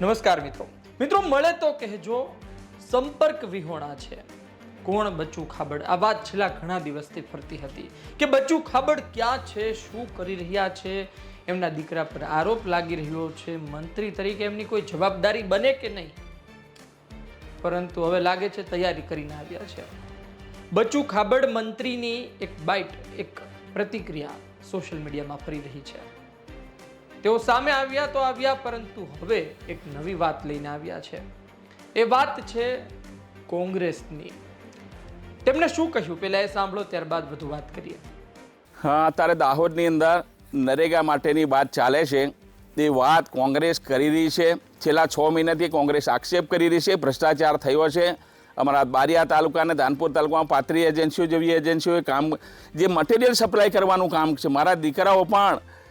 નમસ્કાર મિત્રો. મિત્રો, મળે તો કહેજો, સંપર્ક વિહોણા છે. કોણ બચ્ચું ખાબડ? આ વાત છેલ્લા ઘણા દિવસથી ફરતી હતી કે બચ્ચું ખાબડ ક્યાં છે, શું કરી રહ્યા છે? એમના દીકરા પર આરોપ લાગી રહ્યો છે. મંત્રી તરીકે એમની કોઈ જવાબદારી બને કે નહીં? પરંતુ હવે લાગે છે તૈયારી કરીને આવ્યા છે. બચ્ચું ખાબડ મંત્રીની એક બાઇટ, એક પ્રતિક્રિયા સોશિયલ મીડિયામાં ફરી રહી છે. તેઓ સામે આવ્યા તો આવ્યા, પરંતુ હવે એક નવી વાત લઈને આવ્યા છે. એ વાત છે કોંગ્રેસની. તેમણે શું કહ્યું? પહેલાં એ સાંભળો, ત્યારબાદ વધુ વાત કરીએ. હા, અત્યારે દાહોદની અંદર નરેગા માટેની વાત ચાલે છે. તે વાત કોંગ્રેસ કરી રહી છે. છેલ્લા છ મહિનાથી કોંગ્રેસ આક્ષેપ કરી રહી છે. ભ્રષ્ટાચાર થયો છે. અમારા બારિયા તાલુકા અને ધાનપુર તાલુકામાં પાત્રી એજન્સીઓ જેવી એજન્સીઓએ કામ જે મટીરિયલ સપ્લાય કરવાનું કામ છે. મારા દીકરાઓ પણ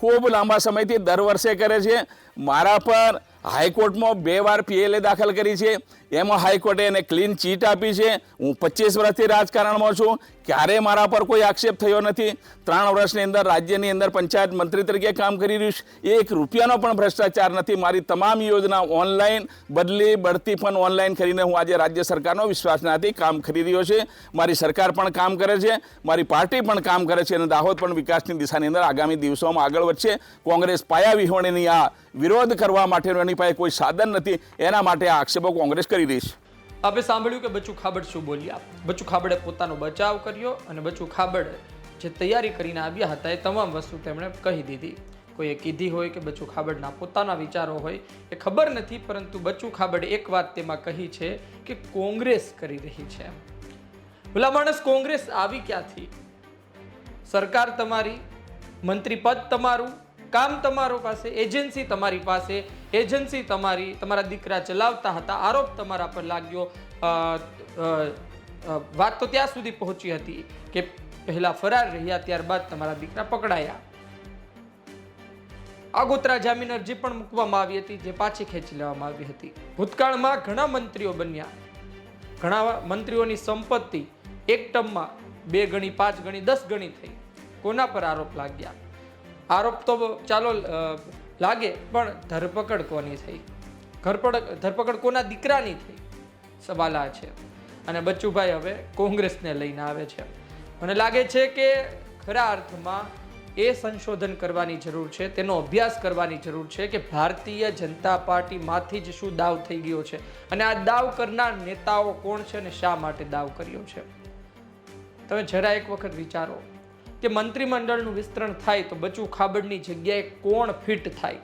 ખૂબ લાંબા સમયથી દર વર્ષે કરે છે. મારા પર હાઈકોર્ટમાં બે વાર પીએલએ દાખલ કરી છે. એમાં હાઈકોર્ટે એને ક્લીન ચીટ આપી છે. હું પચીસ વર્ષથી રાજકારણમાં છું. ક્યારેય મારા પર કોઈ આક્ષેપ થયો નથી. ત્રણ વર્ષની અંદર રાજ્યની અંદર પંચાયત મંત્રી તરીકે કામ કરી રહ્યું છે. એક રૂપિયાનો પણ ભ્રષ્ટાચાર નથી. મારી તમામ યોજના ઓનલાઈન બદલી, બઢતી પણ ઓનલાઈન કરીને હું આજે રાજ્ય સરકારનો વિશ્વાસનાથી કામ કરી રહ્યો છે. મારી સરકાર પણ કામ કરે છે. મારી પાર્ટી પણ કામ કરે છે અને દાહોદ પણ વિકાસની દિશાની અંદર આગામી દિવસોમાં આગળ વધશે. કોંગ્રેસ પાયા વિહોણીની આ વિરોધ કરવા માટેનું એની પાસે કોઈ સાધન નથી. એના માટે આ આક્ષેપો કોંગ્રેસ કરી રહી છે. આપણે સાંભળ્યું કે બચ્ચું ખાબડ શું બોલ્યા બચ્ચું ખાબડે પોતાનો બચાવ કર્યો અને બચ્ચું ખાબડ જે તૈયારી કરીને આવ્યા હતા એ તમામ વસ્તુ તેમણે કહી દીધી. કોઈએ કીધી હોય કે બચ્ચું ખાબડના પોતાના વિચારો હોય એ ખબર નથી, પરંતુ બચ્ચું ખાબડ એક વાત તેમાં કહી છે કે કોંગ્રેસ કરી રહી છે. ભલા માણસ કોંગ્રેસ આવી ક્યાંથી? સરકાર તમારી, મંત્રી પદ તમારું કામ તમારો પાસે, એજન્સી તમારી પાસે, એજન્સી તમારી, તમારા દીકરા ચલાવતા હતા, આરોપ તમારા પર લાગ્યો. વાત તો ત્યાં સુધી પહોંચી હતી કે પહેલા ફરાર રહ્યા ત્યારબાદ તમારા દીકરા પકડાયા. આગોતરા જામીન અરજી પણ મૂકવામાં આવી હતી, જે પાછી ખેંચી લેવામાં આવી હતી. ભૂતકાળમાં ઘણા મંત્રીઓ બન્યા. ઘણા મંત્રીઓની સંપત્તિ એક ટર્મમાં બે ગણી, પાંચ ગણી, દસ ગણી થઈ. કોના પર આરોપ લાગ્યા? આરોપ તો ચાલો લાગે, પણ ધરપકડ કોની થઈ? ધરપકડ ધરપકડ કોના દીકરાની થઈ? સવાલ આ છે. અને બચ્ચુભાઈ હવે કોંગ્રેસને લઈને આવે છે. મને લાગે છે કે ખરા અર્થમાં એ સંશોધન કરવાની જરૂર છે, તેનો અભ્યાસ કરવાની જરૂર છે કે ભારતીય જનતા પાર્ટીમાંથી જ શું દાવ થઈ ગયો છે. અને આ દાવ કરનાર નેતાઓ કોણ છે અને શા માટે દાવ કર્યો છે? તમે જરા એક વખત વિચારો. કે મંત્રીમંડળનું વિસ્તરણ થાય તો બચુ ખાબડની જગ્યાએ કોણ ફિટ થાય?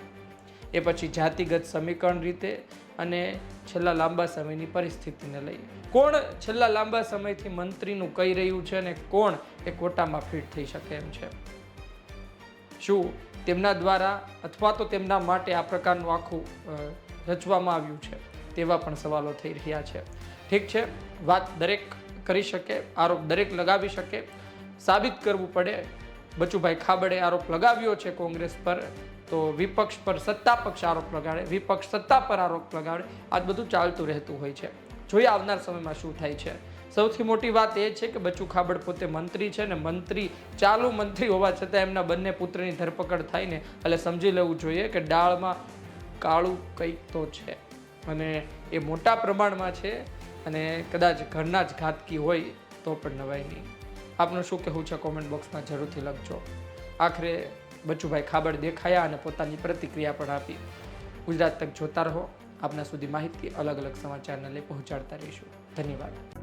એ પછી જાતિગત સમીકરણ રીતે અને છેલ્લા લાંબા સમયની પરિસ્થિતિને લઈ. કોણ છેલ્લા લાંબા સમયથી મંત્રીનું કહી રહ્યું છે અને કોણ એ કોટામાં ફિટ થઈ શકે એમ છે? શું તેમના દ્વારા અથવા તો તેમના માટે આ પ્રકારનું આખું રચવામાં આવ્યું છે? તેવા પણ સવાલો થઈ રહ્યા છે. ઠીક છે, વાત દરેક કરી શકે, આરોપ દરેક લગાવી શકે. સાબિત કરવું પડે. બચુભાઈ ખાબડે આરોપ લગાવ્યો છે કોંગ્રેસ પર. તો વિપક્ષ પર સત્તા પક્ષ આરોપ લગાડે, વિપક્ષ સત્તા પર આરોપ લગાડે. આ બધું ચાલતું રહેતું હોય છે. જોઈએ આવનાર સમયમાં શું થાય છે. સૌથી મોટી વાત એ છે કે બચ્ચુ ખાબડ પોતે મંત્રી છે ને મંત્રી ચાલુ મંત્રી હોવા છતાં એમના બંને પુત્રની ધરપકડ થાય ને એટલે સમજી લેવું જોઈએ કે ડાળમાં કાળું કંઈક તો છે. અને એ મોટા પ્રમાણમાં છે અને કદાચ ઘરના જ ઘાતકી હોય તો પણ નવાય નહીં. આપનું શું કહેવું છે કોમેન્ટ બોક્સમાં જરૂરથી લખજો. આખરે બચુભાઈ ખાબડ દેખાયા અને પોતાની પ્રતિક્રિયા પણ આપી. ગુજરાત તક જોતા રહો. આપના સુધી માહિતી અલગ અલગ સમાચારને લઈ પહોંચાડતા રહીશું. ધન્યવાદ.